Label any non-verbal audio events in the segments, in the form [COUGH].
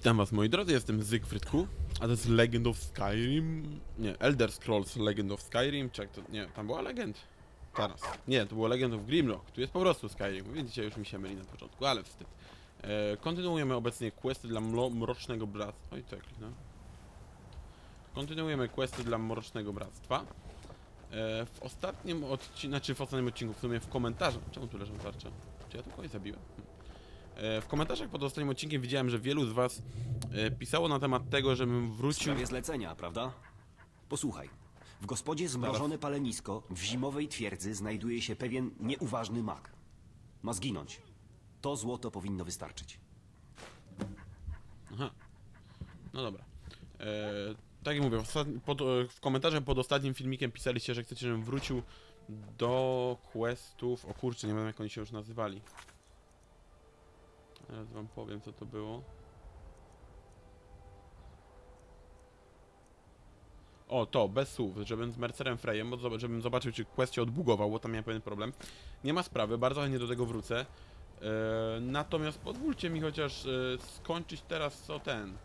Witam was moi drodzy, jestem Zygfrydku, a to jest Legend of Skyrim, nie, Elder Scrolls Legend of Skyrim, czek, to, nie, tam była Legend, teraz, nie, to było Legend of Grimrock, tu jest po prostu Skyrim, widzicie, już mi się myli na początku, ale wstyd. E, kontynuujemy obecnie questy dla Mrocznego Bractwa, oj, ja kliknę? Kontynuujemy questy dla Mrocznego Bractwa. E, w ostatnim odcinku, znaczy w ostatnim odcinku, w sumie w komentarzach, czemu tu leżą tarcze? Czy ja tu kogoś zabiłem? E, W komentarzach pod ostatnim odcinkiem widziałem, że wielu z was e, pisało na temat tego, żebym W wrócił... sprawie zlecenia, prawda? Posłuchaj. W gospodzie zmrożone palenisko w zimowej twierdzy znajduje się pewien nieuważny mag. Ma zginąć. To złoto powinno wystarczyć. Aha. No dobra. E, tak jak mówię, w, pod, e, w komentarzach pod ostatnim filmikiem pisaliście, że chcecie, żebym wrócił do questów... O kurczę, nie wiem jak oni się już nazywali. Teraz wam powiem, co to było. O, to, bez słów, żebym z Mercerem Frejem, żebym zobaczył, czy quest się odbugował, bo tam miałem pewien problem. Nie ma sprawy, bardzo chętnie do tego wrócę. E, natomiast pozwólcie mi chociaż e, skończyć teraz co ten.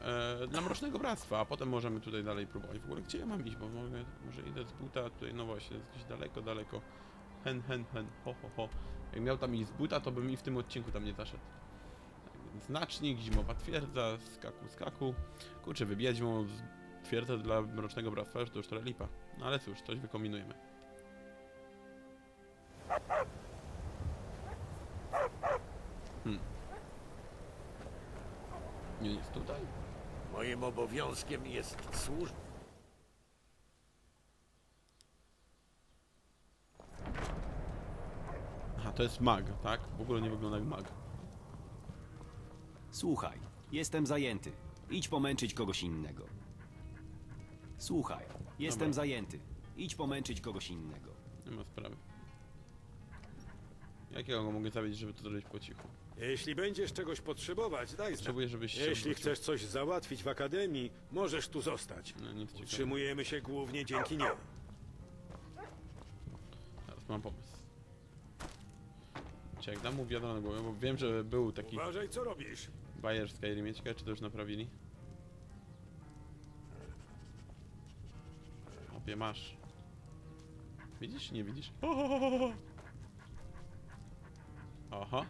E, dla Mrocznego Bractwa, a potem możemy tutaj dalej próbować. W ogóle gdzie ja mam iść, bo mogę, może idę z buta tutaj, no właśnie, jest gdzieś daleko, daleko. Hen, hen, hen, ho, ho, ho. Jak miał tam iść z buta, to bym i w tym odcinku tam nie zaszedł. Znacznik, zimowa twierdza, skaku, skaku. Kurczę, wybijać zimową twierdzę dla Mrocznego Bractwa, już to już trochę lipa. No ale cóż, coś wykombinujemy. Nie jest tutaj? Moim obowiązkiem jest służ... to jest mag, tak? W ogóle nie wygląda jak mag. Słuchaj, jestem zajęty. Idź pomęczyć kogoś innego. Słuchaj, jestem Dobra. zajęty. Idź pomęczyć kogoś innego. Nie ma sprawy. Jakiego go mogę zabić, żeby to zrobić po cichu? Jeśli będziesz czegoś potrzebować, daj znać. Potrzebuję, żebyś się Jeśli obrócił. chcesz coś załatwić w akademii, możesz tu zostać. No, nic ciekawego. Utrzymujemy się głównie dzięki niemu. Teraz mam pomysł. Czy jak dam mu wiadro na głowę, bo wiem, że był taki Uważaj, co robisz. bajer w Skyrimie, ciekawe czy to już naprawili? Obie masz. Widzisz? Nie widzisz? Aha.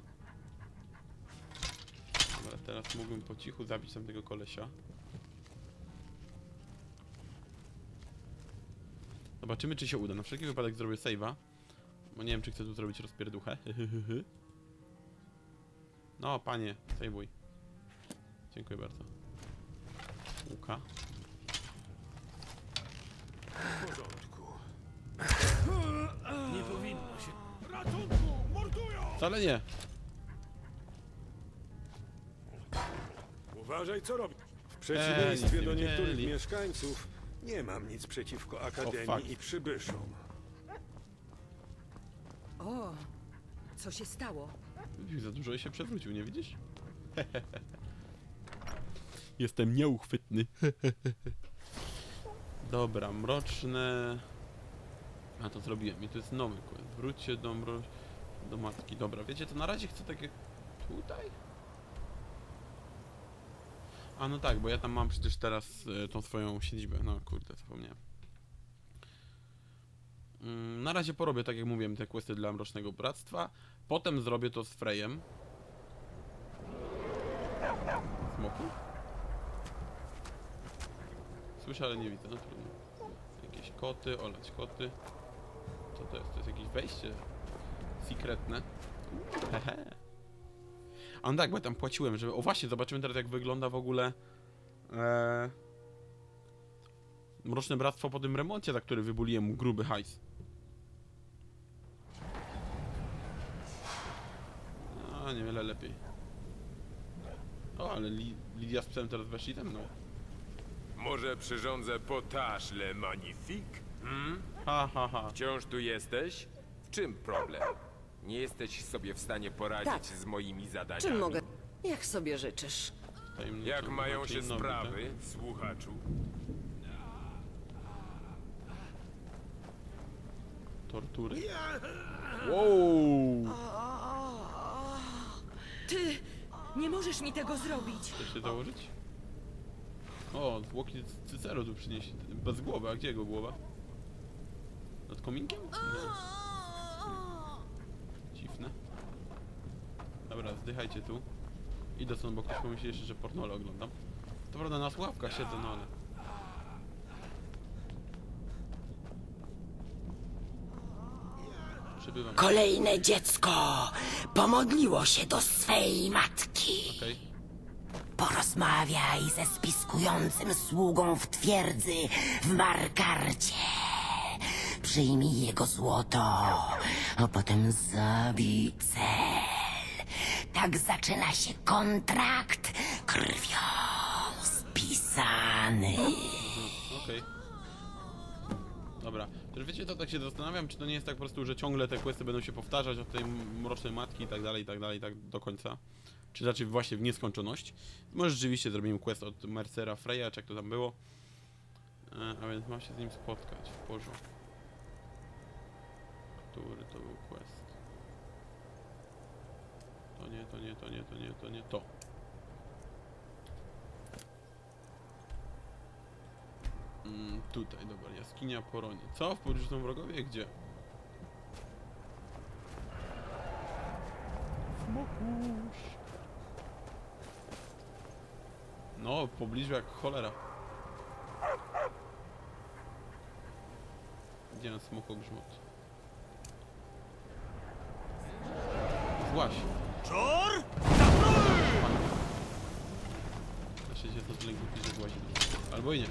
Dobra, teraz mógłbym po cichu zabić tamtego kolesia. Zobaczymy, czy się uda. Na wszelki wypadek zrobię save'a. Bo nie wiem, czy chcę tu zrobić rozpierduchę. No, panie, sejwuj. Dziękuję bardzo. Łuka. W porządku. Nie powinno się... Wcale nie. Uważaj, co robisz. W przeciwieństwie nic nie do niektórych wiedzieli. mieszkańców, nie mam nic przeciwko akademii fuck. i przybyszom. O, co się stało? Za dużo i się przewrócił, nie widzisz? [LAUGHS] Jestem nieuchwytny. [LAUGHS] Dobra, mroczne... A to zrobiłem i to jest nowy quest. Wróć się do mro... do matki. Dobra, wiecie, to na razie chcę takie... Tutaj? A no tak, bo ja tam mam przecież teraz e, tą swoją siedzibę. No kurde, zapomniałem. Na razie porobię, tak jak mówiłem, te questy dla Mrocznego Bractwa. Potem zrobię to z Frejem. Smoku? Słyszę, ale nie widzę, no trudno. Jakieś koty, olać koty. Co to jest? To jest jakieś wejście sekretne. Hehe. A no tak, bo ja tam płaciłem, żeby... O właśnie, zobaczymy teraz jak wygląda w ogóle... Eee... Mroczne Bractwo po tym remoncie, za który wybuliłem gruby hajs. A, niewiele lepiej. O, ale Li Lidia z psem teraz weszli ze mną. Może przyrządzę potaż le magnifique? Ha, ha, ha. Wciąż tu jesteś? W czym problem? Nie jesteś sobie w stanie poradzić Tak. z moimi zadaniami. Czym mogę? Jak sobie życzysz? Tajemniczo Jak mają się inną sprawy, słuchaczu? Tortury? Wow! Ty Nie możesz mi tego zrobić. Chcesz się założyć? O, zwłoki Cycero tu przynieśli. Bez głowy, a gdzie jego głowa? Nad kominkiem? Dziwne. Dobra, zdychajcie tu. Idę stąd, bo ktoś pomyśli jeszcze, że pornole oglądam. To prawda, na słuchawkach siedzę, no ale... Przybywam. Kolejne dziecko pomodliło się do swej matki. Okej. Porozmawiaj ze spiskującym sługą w twierdzy w Markarcie. Przyjmij jego złoto, a potem zabij cel. Tak zaczyna się kontrakt krwią spisany. Okej. Dobra. Też wiecie, to tak się zastanawiam, czy to nie jest tak po prostu, że ciągle te questy będą się powtarzać od tej mrocznej matki i tak dalej, i tak dalej, tak do końca. Czy raczej właśnie w nieskończoność. Może rzeczywiście zrobimy quest od Mercera Freya, czy jak to tam było. E, a więc mam się z nim spotkać. W porządku. Który to był quest? To nie, to nie, to nie, to nie, to nie, to. Mm, tutaj, dobra, jaskinia Poronie. Co? W pobliżu są wrogowie? Gdzie? Smokusz. No, w pobliżu jak cholera. Gdzie na smokogrzmot? Złaś. Czor! Szczęście to z lęku pisze złazi. Albo i nie.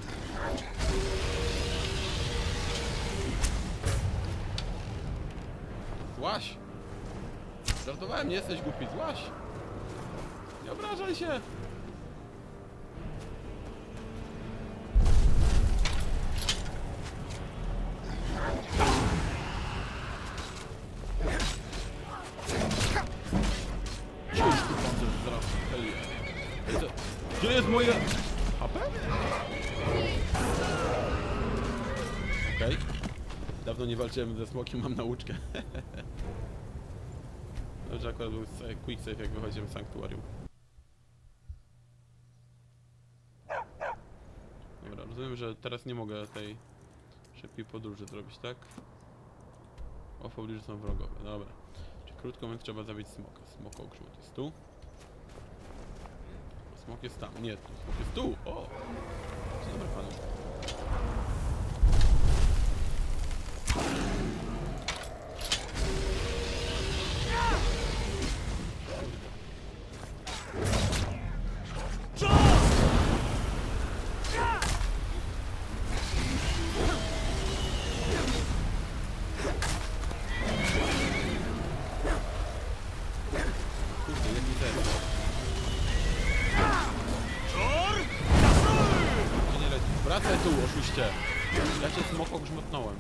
Złaś! Żartowałem, nie jesteś głupi, złaś! Nie obrażaj się! Tu co? Gdzie jest moje... HP? Okej. Dawno nie walczyłem ze smokiem, mam nauczkę. [LAUGHS] Dobrze, akurat był quick save jak wychodziłem z sanktuarium. Dobra, rozumiem, że teraz nie mogę tej szybkiej podróży zrobić, tak? O, w pobliżu są wrogowie, dobra. Czy krótko mówiąc trzeba zabić smoka. Smoko grzmot jest tu. Smok jest tam. Nie. Smok jest tu. O! Dzień dobry panu. Oszuście. Ja cię smoko grzmotnąłem.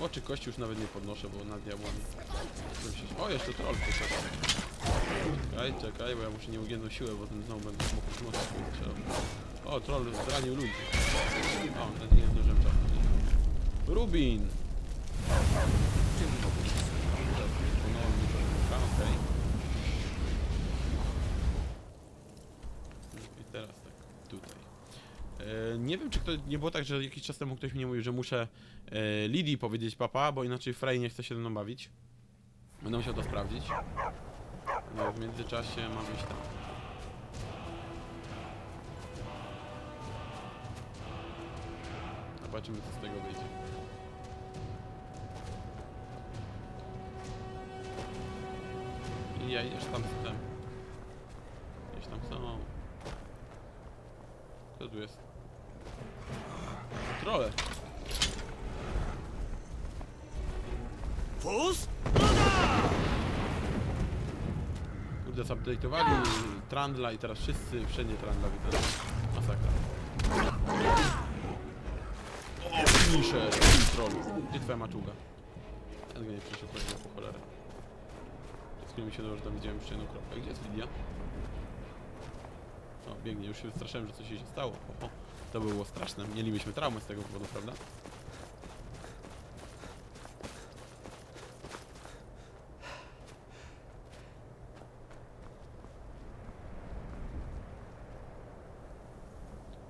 Oczy kości już nawet nie podnoszę, bo nad diabłami. O, jeszcze troll przyszedł. Czekaj, czekaj, bo ja muszę nieugiętą siłę, bo ten znowu będę mógł mocno strzelał. O, troll zranił ludzi. O, nawet nie zdążyłem czasu. Rubin! Wykonałem mi to. A, okej. I teraz tak, tutaj. E, nie wiem, czy to nie było tak, że jakiś czas temu ktoś mi mówił, że muszę e, powiedzieć papa, bo inaczej Frey nie chce się ze mną bawić. Będę musiał to sprawdzić. No, w międzyczasie mam iść tam. Zobaczymy, co z tego wyjdzie. I ja idziesz tam z tym. Gdzieś tam są. Co tu jest? Fus? Kurde, zupdate'owali Trandla i teraz wszyscy, wszędzie Trandla widzę. Masakra. O, finisher, trollu. Gdzie twoja maczuga? Ja nie przyszedł chodzi po cholerę. Z chwilą mi się dobrze dowiedziałem jeszcze jedną kropkę. Gdzie jest Lidia? O, biegnie, już się wystraszyłem, że coś jej się stało. To było straszne. Mielibyśmy traumy z tego powodu, prawda?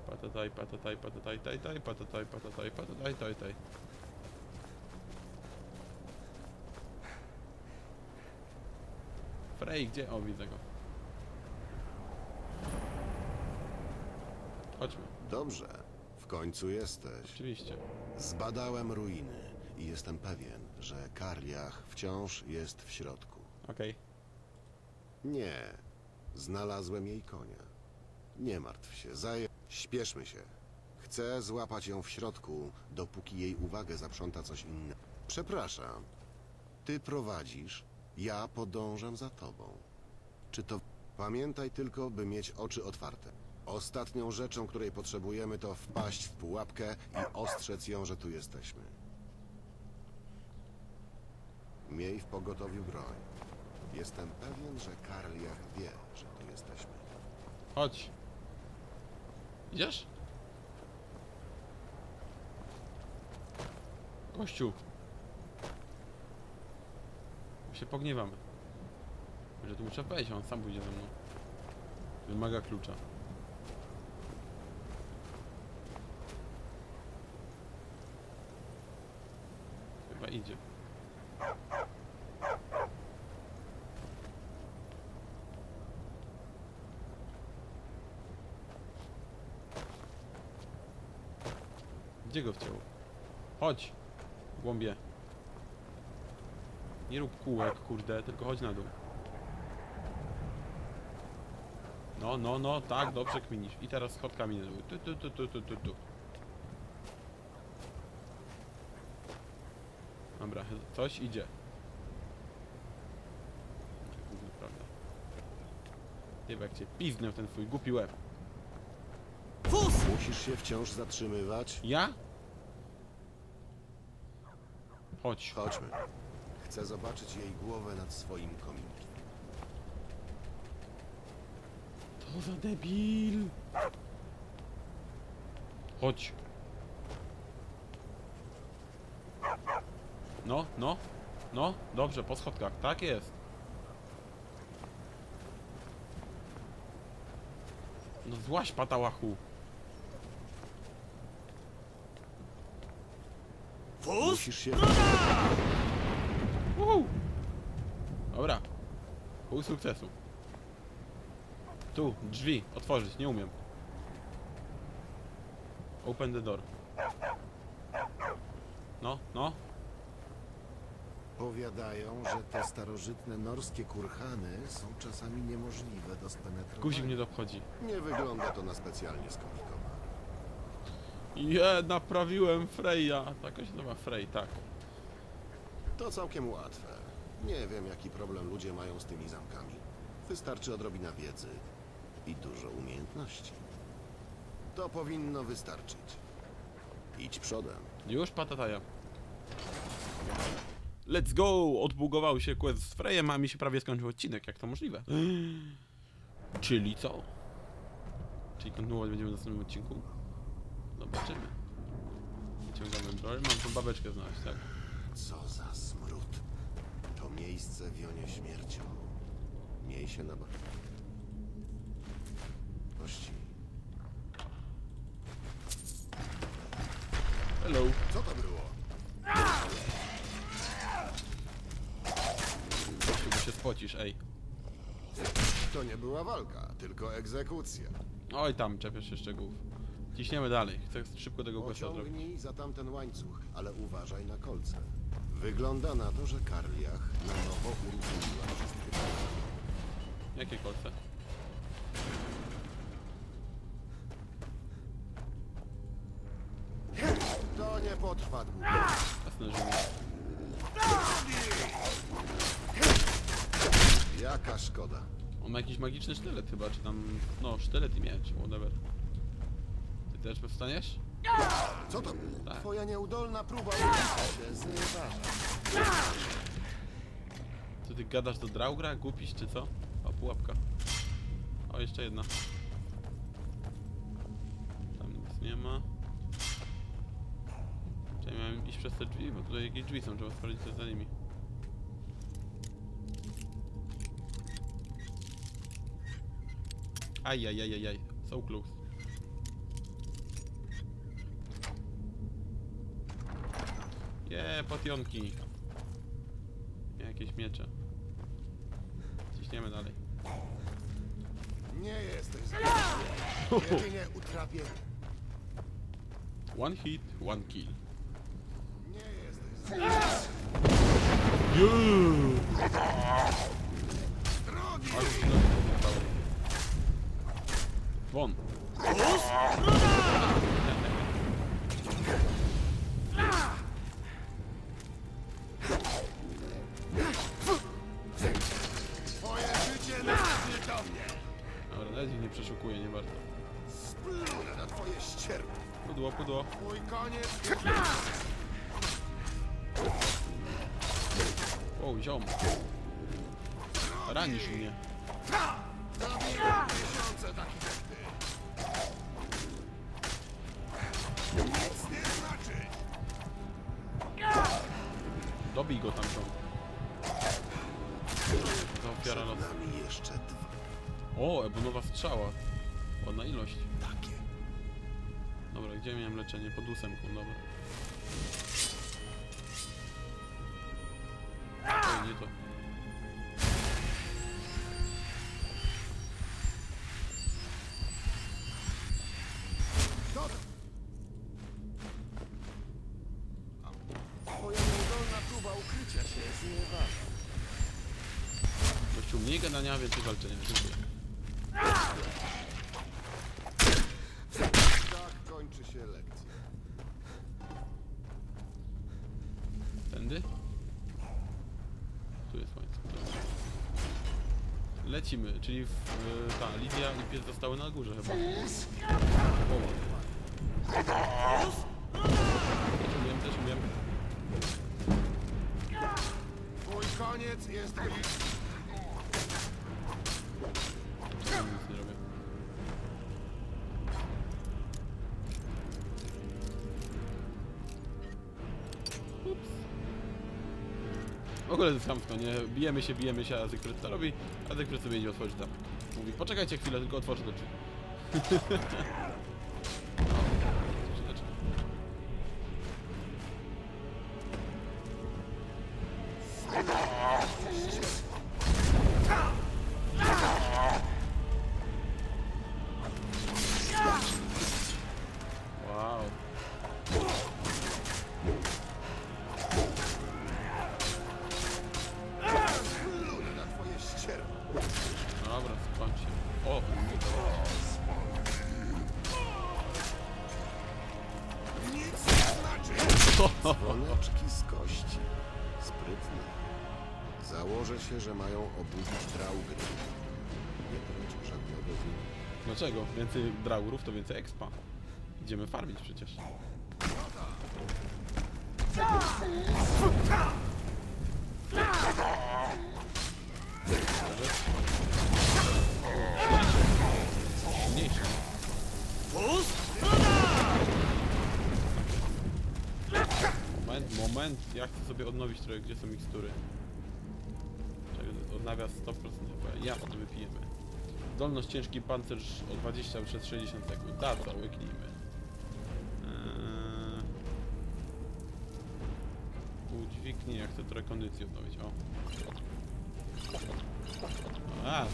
Patataj, patataj, patataj, taj, taj, patataj, patataj, patataj, taj, taj. Frej, gdzie? O, widzę go. Chodźmy, Dobrze, w końcu jesteś. oczywiście. Zbadałem ruiny i jestem pewien, że Karliach wciąż jest w środku. Okej. Nie, znalazłem jej konia. Nie martw się, zaje... Śpieszmy się. Chcę złapać ją w środku, dopóki jej uwagę zaprząta coś innego. Przepraszam. Ty prowadzisz, ja podążam za tobą. Czy to... Pamiętaj tylko, by mieć oczy otwarte. Ostatnią rzeczą, której potrzebujemy, to wpaść w pułapkę i ostrzec ją, że tu jesteśmy. Miej w pogotowiu broń. Jestem pewien, że Karliach wie, że tu jesteśmy. Chodź. Idziesz? Kościół. My się pogniewamy. Że tu muszę wejść, on sam pójdzie ze mną. Wymaga klucza. Idzie. Gdzie go wciął? Chodź! Głąbie. Nie rób kółek, kurde, tylko chodź na dół. No, no, no, tak, dobrze kminisz. I teraz schodkami na dół. Tu, tu, tu, tu, tu, tu, Dobra, coś idzie. Gówno, prawda. Chyba jak cię piznę w ten twój głupi łeb. Musisz się wciąż zatrzymywać? Ja? Chodź. Chodźmy. Chcę zobaczyć jej głowę nad swoim kominkiem. To za debil. Chodź. No, no, no, dobrze, po schodkach, tak jest. No złaś patałachu. Musisz się... Uhu. Dobra. Pół sukcesu. Tu, drzwi, otworzyć, nie umiem. Open the door. No, no. Powiadają, że te starożytne norskie kurhany są czasami niemożliwe do spenetrowania. Guzik mnie to obchodzi. Nie wygląda to na specjalnie skomplikowane. Je, naprawiłem Freya. Tak się nazywa Frey, tak. To całkiem łatwe. Nie wiem, jaki problem ludzie mają z tymi zamkami. Wystarczy odrobina wiedzy i dużo umiejętności. To powinno wystarczyć. Idź przodem. Już patataja. Let's go! Odbugował się quest z Freyem, a mi się prawie skończył odcinek. Jak to możliwe? [GASPS] Czyli co? Czyli kontynuować będziemy w następnym odcinku? Zobaczymy. Wyciągamy broń. Mam tą babeczkę znaleźć, tak? Co za smród. To miejsce wionie śmiercią. Miej się na baczności. Hello. Co to było? Gościu, bo się spocisz, ej. To nie była walka, tylko egzekucja. Oj tam, czepiasz się szczegółów. Ciśniemy dalej. Chcę szybko tego questa zrobić. Pociągnij za tamten łańcuch, ale uważaj na kolce. Wygląda na to, że Karliach na nowo uruchomiła wszystkie. Jakie kolce? To nie potrwa długo. Jasne, że nie. Jaka szkoda. On ma jakiś magiczny sztylet chyba, czy tam... No, sztylet i miecz, whatever. Ty też wstaniesz? Co to? Tak. Twoja nieudolna próba się znieważa. Co ty gadasz do Draugra? Głupiś czy co? O, pułapka. O, jeszcze jedna. Tam nic nie ma. Czyli miałem iść przez te drzwi, bo tutaj jakieś drzwi są, trzeba sprawdzić co za nimi. Ajajajajaj, so close. Je, potionki. Jakieś miecze. Ciśniemy dalej. Nie jesteś zabójcą. [LAUGHS] Jedynie utrapię. One hit, one kill. Nie jesteś zabójcą. Won. Twoje życie należy do mnie. Dobra, nawet ich nie przeszukuję, nie warto. Splunę na twoje ścierwo. Pudło, pudło. Mój koniec. O, ziom. Ranisz mnie. Zabiję tysiące takich Dobij go tam są. Za ofiara Przed losu. nami jeszcze dwa O, ebonowa strzała. Ładna ilość. takie. Dobra, gdzie miałem leczenie? Pod ósemką, dobra. Gościu, mniej gadania, więcej walczenia. Dziękuję. Tak kończy się lekcja. Tędy? Tu jest łańcuch. dobra. Lecimy, czyli w, y, ta Lidia i pies zostały na górze chyba. O. Też umiem, też umiem. Koniec jest. Czemu nic nie robię? Ups. W ogóle chamsko, nie? Bijemy się, bijemy się, a Zygfryd to robi, a Zygfryd sobie idzie otworzyć tam. Mówi, poczekajcie chwilę, tylko otworzę te drzwi. [LAUGHS] Dlaczego? Więcej draurów to więcej expa. Idziemy farmić przecież. Moment, moment. Ja chcę sobie odnowić trochę, gdzie są mikstury. Odnawia 100% chyba. Ja potem wypijemy. Zdolność ciężki pancerz o 20 przez 60 sekund. Dobra, łyknijmy. Eee... Udźwignij, jak chcę trochę kondycji odnowić. O. A,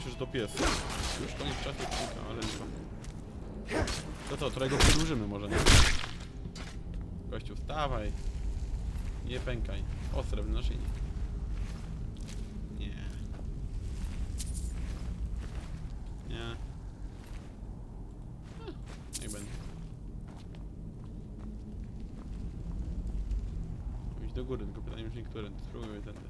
się, że to pies. Już koniec czasu odcinka, ale nie To co, trochę go przedłużymy może, nie? Gościu, wstawaj. Nie pękaj. O, srebrny naszyjnik. Nie. Nie. Eh, Niech będzie. Iść do góry, tylko pytanie brzmi, który. Spróbujmy tędy.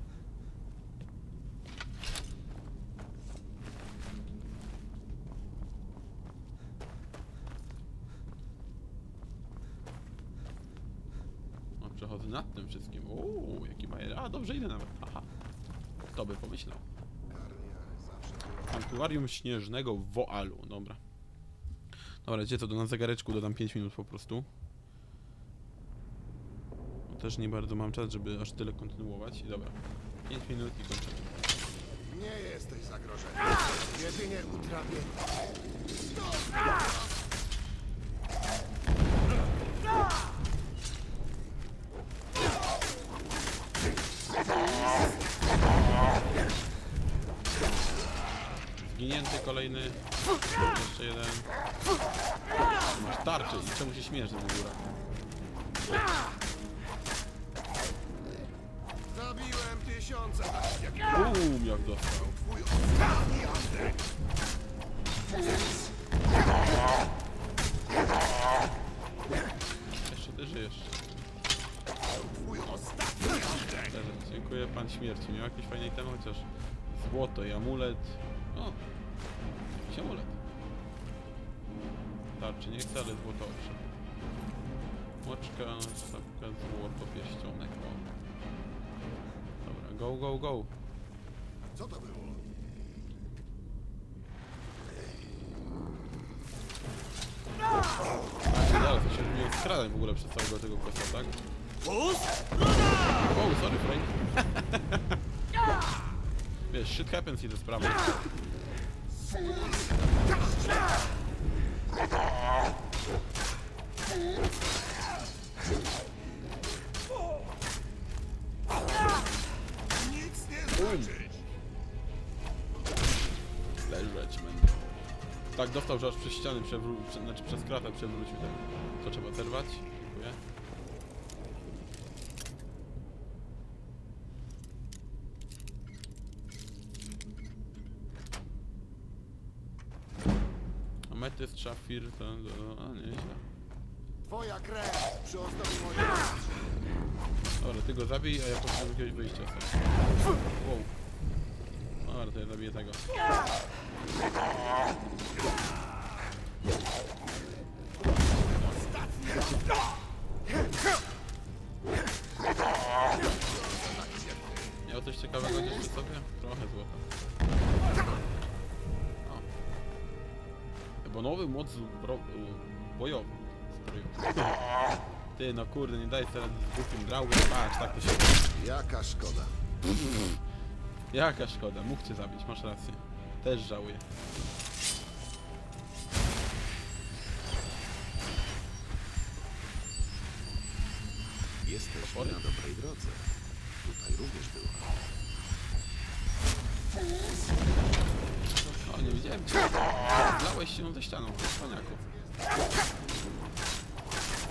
No, przechodzę nad tym wszystkim. Uuu, jaki majer. A, dobrze idę nawet. Aha. Kto by pomyślał. Sanktuarium Śnieżnego w Woalu. Dobra. Dobra, gdzie to? Do na zegareczku dodam 5 minut po prostu. Bo też nie bardzo mam czas, żeby aż tyle kontynuować. I dobra. 5 minut i kończymy. Nie jesteś zagrożeniem. Jedynie utrapię. Kolejny. Jeszcze jeden. Masz tarczy i czemu się śmiesz, żeby góra? Zabiłem tysiące takich jak Bum, jak dostał. twój ostatni atak. Jeszcze ty żyjesz. Twój ostatni Dziękuję pan śmierci. Miał jakiś fajny item, chociaż złoto i amulet. O, amulet. Tarczy nie chcę, ale złoto owszem. Moczka, sztabka, złoto, pierścionek. O. Dobra, go, go, go. Co to było? Zaraz, to się nie skradać w ogóle przez całego tego kosa, tak? Wow, sorry Frank. [LAUGHS] Wiesz, shit happens i te sprawy. Nic nie znaczyć. Leżeć będą. Tak dostał, że aż przez ściany przewrócił, prze, znaczy przez kratę przewrócił ten. To trzeba zerwać. Dziękuję. Ametyst, szafir, to, to, a nieźle. Twoja krew przyozdobi moje Dobra, ty go zabij, a ja potrzebuję jakiegoś wyjścia sobie. Wow. Dobra, to ja zabiję tego. Miał coś ciekawego gdzieś przy sobie? Trochę złota. Bo nowy moc bro... bojowy. Strojowy. Ty, no kurde, nie daj rady z głupim grałem. Patrz, tak to się... Jaka szkoda. Jaka szkoda, mógł cię zabić, masz rację. Też żałuję. Jesteś na dobrej drodze. Tutaj również była. O, nie widziałem cię. Zlałeś się ze ścianą, cwaniaku.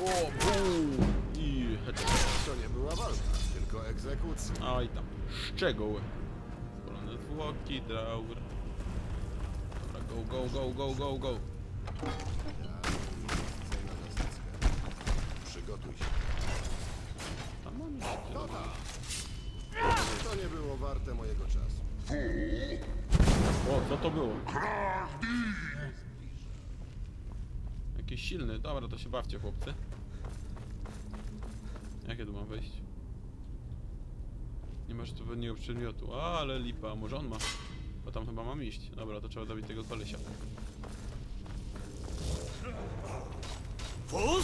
O, bum! I headshot. To nie była walka, tylko egzekucja. Oj tam, szczegóły. Spalone zwłoki, draur. Dobra, go, go, go, go, go, go. Przygotuj się. Tam mam już. To. To nie było warte mojego czasu. O, co to było? Jakiś silny. Dobra, to się bawcie, chłopcy. Jakie tu mam wejść? Nie masz pewnego przedmiotu. A, ale lipa, może on ma. Bo tam chyba mam iść. Dobra, to trzeba zabić tego kolesia. Dobra,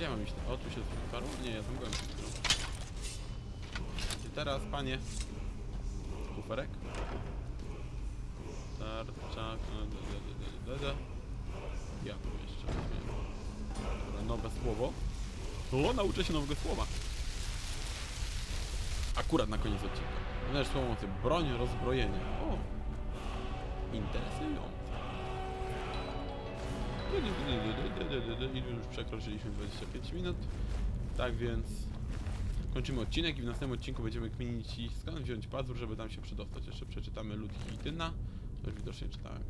Gdzie mam iść? O, tu się otwarło? Nie, ja tam byłem. I teraz, panie. Kuferek. Tarczak. e. Ja tu jeszcze. Dobra, nowe słowo. O, nauczę się nowego słowa. Akurat na koniec odcinka. Też słowo mocy. Broń, rozbrojenie. O! Interesujące. I już przekroczyliśmy 25 minut. Tak więc kończymy odcinek i w następnym odcinku będziemy kminić skąd wziąć pazur, żeby tam się przedostać. Jeszcze przeczytamy lud Hityna. To już widocznie czytałem.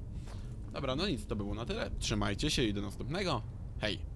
Dobra, no nic, to było na tyle. Trzymajcie się i do następnego. Hej!